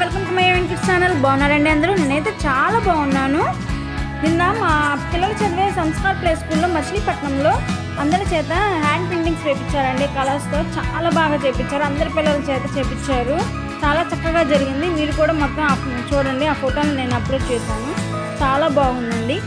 Welcome to my YouTube channel బాగున్నారండి అందరూ? నేనైతే చాలా బాగున్నాను. నిన్న మా పిల్లలు చదివే సంస్కార్ ప్లే స్కూల్లో మచిలీపట్నంలో అందరి చేత హ్యాండ్ పెయింటింగ్స్ చేయించారండి కలర్స్తో చాలా బాగా చేయించారు అందరి పిల్లల చేత చేయించారు చాలా చక్కగా జరిగింది. మీరు కూడా మొత్తం ఆ- చూడండి. ఆ ఫోటోని నేను అప్లోడ్ చేశాను. చాలా బాగుందండి.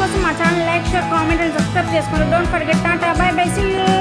కోసం మా channel like share comment and subscribe చేసుకోండి. Don't forget tata bye bye see you